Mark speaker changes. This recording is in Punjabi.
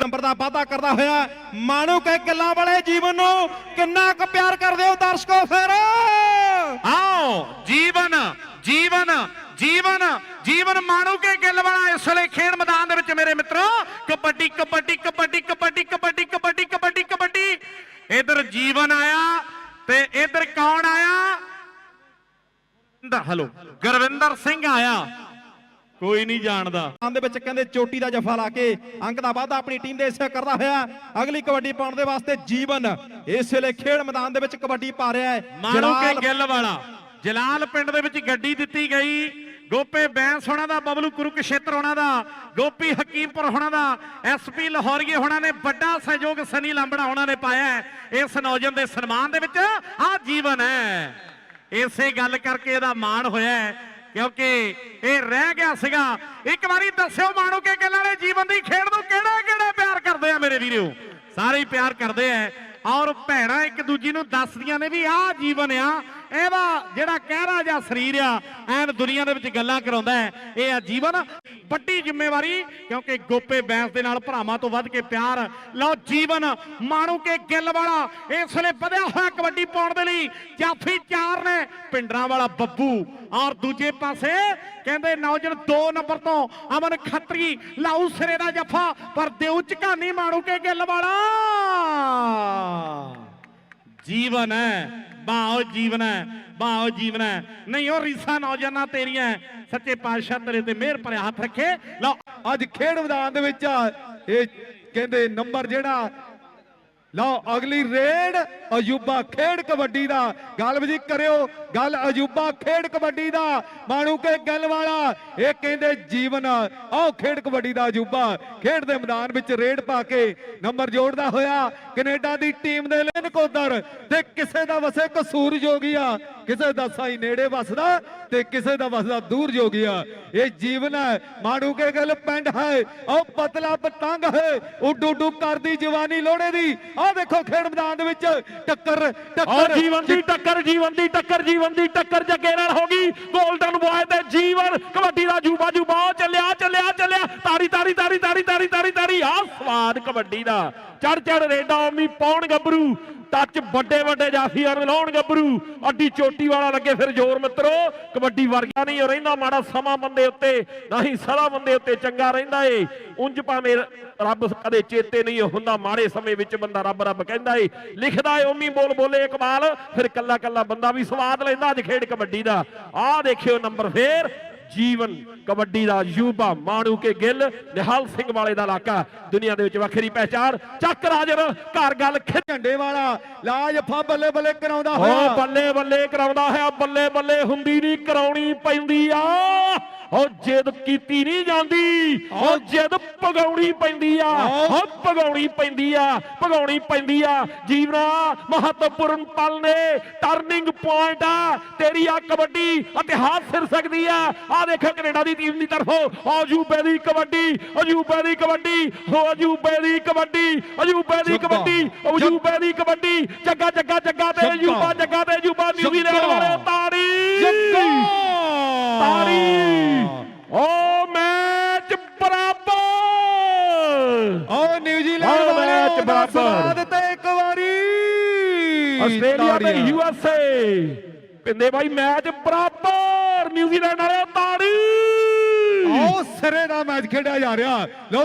Speaker 1: ਨੰਬਰ ਦਾ ਵਾਅਦਾ ਕਰਦਾ ਹੋਇਆ। ਮਾਣੋ ਕੇ ਗੱਲਾਂ ਵਾਲੇ ਜੀਵਨ ਨੂੰ ਕਿੰਨਾ ਕੁ ਪਿਆਰ ਕਰਦੇ ਹੋ ਦਰਸ਼ਕੋ ਫਿਰ?
Speaker 2: ਆਓ, ਜੀਵਨ ਜੀਵਨ ਜੀਵਨ ਜੀਵਨ ਮਾਣੂ ਕੇ ਗਿੱਲ ਵਾਲਾ ਇਸ ਵੇਲੇ ਖੇਡ ਮੈਦਾਨ ਦੇ ਵਿੱਚ ਮੇਰੇ ਮਿੱਤਰੋ। ਕਬੱਡੀ ਕਬੱਡੀ ਕਬੱਡੀ ਕਬੱਡੀ ਕਬੱਡੀ ਕਬੱਡੀ ਕਬੱਡੀ ਕਬੱਡੀ। ਇਧਰ ਜੀਵਨ ਆਇਆ ਤੇ ਇਧਰ ਕੌਣ ਆਇਆ? ਦਾ ਹਲੋ, ਗੁਰਵਿੰਦਰ ਸਿੰਘ ਆਇਆ। ਕੋਈ ਨਹੀਂ ਜਾਣਦਾ।
Speaker 1: ਮੈਦਾਨ ਦੇ ਵਿੱਚ ਕਹਿੰਦੇ ਚੋਟੀ ਦਾ ਜਫਾ ਲਾ ਕੇ ਅੰਕ ਦਾ ਵਾਅਦਾ ਆਪਣੀ ਟੀਮ ਦੇ ਹਿੱਸੇ ਕਰਦਾ ਹੋਇਆ। ਅਗਲੀ ਕਬੱਡੀ ਪਾਉਣ ਦੇ ਵਾਸਤੇ ਜੀਵਨ ਇਸ ਵੇਲੇ ਖੇਡ ਮੈਦਾਨ ਦੇ ਵਿੱਚ ਕਬੱਡੀ ਪਾ ਰਿਹਾ ਹੈ।
Speaker 2: ਮਾਣੂ ਕੇ ਗਿੱਲ ਵਾਲਾ। ਜਲਾਲ ਪਿੰਡ ਦੇ ਵਿੱਚ ਗੱਡੀ ਦਿੱਤੀ ਗਈ। ਗੋਪੇ ਬੈਂਸ ਹੋਣਾ ਦਾ ਬਬਲੂ ਕੁਰੂਕਸ਼ੇਤਰ ਹੋਣਾ ਦਾ ਗੋਪੀ ਹਕੀਮਪੁਰ ਹੋਣਾ ਦਾ ਐਸਪੀ ਲਾਹੌਰੀਏ ਹੋਣਾ ਨੇ ਵੱਡਾ ਸਹਿਯੋਗ ਸਨੀ ਲਾਂਬੜਾ ਹੋਣਾ ਨੇ ਪਾਇਆ ਇਸ ਨੌਜਵਾਨ ਦੇ ਸਨਮਾਨ ਦੇ ਵਿੱਚ ਆ ਜੀਵਨ ਹੈ। ਇਸੇ ਗੱਲ ਕਰਕੇ ਇਹਦਾ ਮਾਣ ਹੋਇਆ ਹੈ। ਕਿਉਂਕਿ ਇਹ ਰਹਿ ਗਿਆ ਸੀਗਾ। ਇੱਕ ਵਾਰੀ ਦੱਸਿਓ ਮਾਣੋ ਕੇ ਗੱਲ ਵਾਲੇ ਜੀਵਨ ਦੀ ਖੇਡ ਨੂੰ ਕਿਹੜੇ ਕਿਹੜੇ ਪਿਆਰ ਕਰਦੇ ਆ ਮੇਰੇ ਵੀਰੋ? ਸਾਰੇ ਹੀ ਪਿਆਰ ਕਰਦੇ ਆ। ਔਰ ਭੈਣਾਂ ਇੱਕ ਦੂਜੀ ਨੂੰ ਦੱਸਦੀਆਂ ਨੇ ਵੀ ਆਹ ਜੀਵਨ ਆ, ਇਹਦਾ ਜਿਹੜਾ ਕਹਿਰਾ ਜਾਂ ਸਰੀਰ ਆ, ਐਨ ਦੁਨੀਆ ਦੇ ਵਿੱਚ ਗੱਲਾਂ ਕਰਾਉਂਦਾ ਹੈ। ਇਹ ਆ ਜੀਵਨ। ਵੱਡੀ ਜ਼ਿੰਮੇਵਾਰੀ, ਕਿਉਂਕਿ ਗੋਪੇ ਬੈਂਸ ਦੇ ਨਾਲ ਭਰਾਵਾਂ ਤੋਂ ਵੱਧ ਕੇ ਪਿਆਰ। ਲਓ ਜੀਵਨ, ਮਾਣੂ ਕੇ ਗਿੱਲ ਵਾਲਾ, ਇਸ ਵੇਲੇ ਵਧਿਆ ਹੋਇਆ ਕਬੱਡੀ ਪਾਉਣ ਦੇ ਲਈ ਜਾਫੀ ਚਾਰ ਨੇ, ਪਿੰਡਰਾਂ ਵਾਲਾ ਬੱਬੂ। ਔਰ ਦੂਜੇ ਪਾਸੇ ਕਹਿੰਦੇ ਨੌਜਵਾਨ 2 ਨੰਬਰ ਤੋਂ ਅਮਨ ਖੱਤਰੀ, ਲਾਊ ਸਿਰੇ ਦਾ ਜੱਫਾ, ਪਰ ਦਿਉ ਝਕਾਨੀ ਮਾਣੂ ਕੇ ਗਿੱਲ ਵਾਲਾ। ਜੀਵਨ ਹੈ ਬਾਓ ਜੀਵਨ ਹੈ ਬਾਓ ਜੀਵਨ ਹੈ। ਨਹੀਂ, ਉਹ ਰੀਸਾ ਨੌਜਵਾਨਾਂ ਤੇਰੀਆਂ ਸੱਚੇ ਪਾਤਸ਼ਾਹ ਤੇਰੇ ਤੇ ਮਿਹਰ ਭਰਿਆ ਹੱਥ ਰੱਖੇ। ਲਓ,
Speaker 3: ਅੱਜ ਖੇਡ ਮੈਦਾਨ ਦੇ ਵਿੱਚ ਇਹ ਕਹਿੰਦੇ ਨੰਬਰ ਜਿਹੜਾ, ਲਓ, ਅਗਲੀ ਰੇਡ ਅਜੂਬਾ ਖੇਡ ਕਬੱਡੀ ਦਾ। ਗੱਲ ਜੀ ਕਰਿਓ ਗੱਲ ਅਜੂਬਾ ਖੇਡ ਕਬੱਡੀ ਦਾ ਮਾਣੂ ਕੇ ਗੱਲ ਵਾਲਾ ਇਹ ਕਹਿੰਦੇ ਜੀਵਨ ਆਓ ਖੇਡ ਕਬੱਡੀ ਦਾ ਅਜੂਬਾ। ਖੇਡ ਦੇ ਮੈਦਾਨ ਵਿੱਚ ਰੇਡ ਪਾ ਕੇ ਨੰਬਰ ਜੋੜਦਾ ਹੋਇਆ ਕੈਨੇਡਾ ਦੀ ਟੀਮ ਦੇ ਲਈ ਨਕੋਦਰ ਤੇ ਕਿਸੇ ਦਾ ਵਸੇ ਕਸੂਰ ਜੋਗੀਆ ਕਿਸੇ ਦਾ ਸਾਈ ਨੇੜੇ ਵਸਦਾ ਤੇ ਕਿਸੇ ਦਾ ਵਸਦਾ ਦੂਰ ਜੋਗੀਆ ਇਹ ਜੀਵਨ ਹੈ ਮਾਣੂ ਕੇ ਗੱਲ ਪਿੰਡ ਹੈ ਉਹ ਪਤਲਾ ਪਤੰਗ ਹੈ ਉੱਡ ਉੱਡ ਕਰਦੀ ਜਵਾਨੀ ਲੋੜੇ ਦੀ। ਆਹ ਦੇਖੋ ਖੇਡ ਮੈਦਾਨ ਦੇ ਵਿੱਚ ਟੱਕਰ ਟੱਕਰ
Speaker 4: ਜੀਵਨ ਦੀ ਟੱਕਰ ਜੀਵਨ ਦੀ ਟੱਕਰ ਜੀਵਨ ਦੀ ਟੱਕਰ ਜੱਗੇ ਨਾਲ ਹੋ ਗਈ 골ਡਨ ਬॉय ਤੇ ਜੀਵਨ, ਕਬੱਡੀ ਦਾ ਜੂਬਾ ਜੂਬਾ ਚੱਲਿਆ ਚੱਲਿਆ ਚੱਲਿਆ। ਤਾਰੀ ਤਾਰੀ ਤਾਰੀ ਤਾਰੀ ਤਾਰੀ ਤਾਰੀ ਤਾਰੀ। ਆ ਸਵਾਦ ਕਬੱਡੀ ਦਾ। ਚੜ ਚੜ, ਰੇਡਾ ਉਮੀ ਪਾਉਣ ਗੱਭਰੂ। ਟੱਚ ਵੱਡੇ ਵੱਡੇ ਜਾਫੀਆਂ ਨੂੰ ਲਾਉਣ ਗੱਭਰੂ। ਅੱਡੀ ਚੋਟੀ ਵਾਲਾ ਲੱਗੇ ਫਿਰ ਜ਼ੋਰ ਮਿੱਤਰੋ। ਕਬੱਡੀ ਵਰਗਾ ਨਹੀਂ ਰਹਿੰਦਾ ਮਾੜਾ ਸਮਾਂ ਬੰਦੇ ਉੱਤੇ। ਨਹੀਂ ਸਦਾ ਬੰਦੇ ਉੱਤੇ ਚੰਗਾ ਰਹਿੰਦਾ ਏ। ਉਂਝ ਭਾਵੇਂ ਰੱਬ ਕਦੇ ਚੇਤੇ ਨਹੀਂ ਹੁੰਦਾ, ਮਾੜੇ ਸਮੇਂ ਵਿੱਚ ਬੰਦਾ ਰੱਬ ਰੱਬ ਕਹਿੰਦਾ ਏ। ਲਿਖਦਾ ਏ ਉਮੀ ਬੋਲ ਬੋਲੇ ਇਕਬਾਲ। ਫਿਰ ਕੱਲਾ ਕੱਲਾ ਬੰਦਾ ਵੀ ਸਵਾਦ ਲੈਂਦਾ ਅੱਜ ਖੇਡ ਕਬੱਡੀ ਦਾ। ਆਹ ਦੇਖਿਓ ਨੰਬਰ ਫੇਰ। ਜੀਵਨ ਕਬੱਡੀ ਦਾ ਯੂਬਾ ਮਾਣੂ ਕੇ ਗਿੱਲ ਨਿਹਾਲ ਸਿੰਘ ਵਾਲੇ ਦਾ ਇਲਾਕਾ। ਦੁਨੀਆ ਦੇ ਵਿੱਚ ਵੱਖਰੀ ਪਹਿਚਾਨ ਚੱਕ ਰਾਜਨ ਘਰ ਗੱਲ
Speaker 3: ਝੰਡੇ ਵਾਲਾ ਲਾਜ ਫਾ ਬੱਲੇ ਬੱਲੇ ਕਰਾਉਂਦਾ ਹੋਇਆ।
Speaker 4: ਬੱਲੇ ਬੱਲੇ ਕਰਾਉਂਦਾ ਹੋਇਆ ਬੱਲੇ ਬੱਲੇ ਹੁੰਦੀ ਨਹੀਂ ਕਰਾਉਣੀ ਪੈਂਦੀ ਆ। ਓ ਜਿੱਦ ਕੀਤੀ ਨਹੀਂ ਜਾਂਦੀ ਓ ਜਿੱਦ ਪਗਾਉਣੀ ਪੈਂਦੀ ਆ। ਓ ਪਗਾਉਣੀ ਪੈਂਦੀ ਆ ਪਗਾਉਣੀ ਪੈਂਦੀ ਆ। ਜੀਵਨਾ ਮਹੱਤਵਪੂਰਨ ਪਲ ਨੇ ਟਰਨਿੰਗ ਪੁਆਇੰਟ ਆ। ਤੇਰੀ ਆ ਕਬੱਡੀ ਇਤਿਹਾਸ ਫਿਰ ਸਕਦੀ ਆ। ਆ ਦੇਖੋ ਕੈਨੇਡਾ ਦੀ ਟੀਮ ਦੀ ਤਰਫੋਂ ਅਜੂਬੇ ਦੀ ਕਬੱਡੀ ਅਜੂਬੇ ਦੀ ਕਬੱਡੀ ਹੋ ਅਜੂਬੇ ਦੀ ਕਬੱਡੀ ਅਜੂਬੇ ਦੀ। ਕਬੱਡੀ ਅਜੂਬੇ ਦੀ ਕਬੱਡੀ। ਜੱਗਾ ਜੱਗਾ ਜੱਗਾ ਤੇ। ਅਜੂਬਾ ਜੱਗਾ ਤੇ ਅਜੂਬਾ ਨਿਊਜ਼ੀਲੈਂਡ
Speaker 3: ਜੱਗਾ।
Speaker 4: ਵਾਲੇ ਤਾੜੀ
Speaker 3: ਜੱਗਾ
Speaker 4: ਤਾੜੀ ਓ ਮੈਚ ਬਰਾਬਰ
Speaker 3: ਓ ਨਿਊਜ਼ੀਲੈਂਡ ਦਾ
Speaker 4: ਬਰਾਬਰ।
Speaker 3: ਸਵਾਦ ਤੇ ਇੱਕ ਵਾਰੀ
Speaker 4: ਆਸਟ੍ਰੇਲੀਆ ਤੇ
Speaker 3: ਤਾੜੀਆਂ।
Speaker 4: ਯੂ ਐਸ ਏ ਪਿੰਦੇ ਬਾਈ ਮੈਚ ਬਰਾਬਰ ਨਿਊਜ਼ੀਲੈਂਡ ਵਾਲੇ ਤਾੜੀ
Speaker 3: ਆਓ ਸਿਰੇ ਦਾ ਮੈਚ ਖੇਡਿਆ ਜਾ ਰਿਹਾ ਲਓ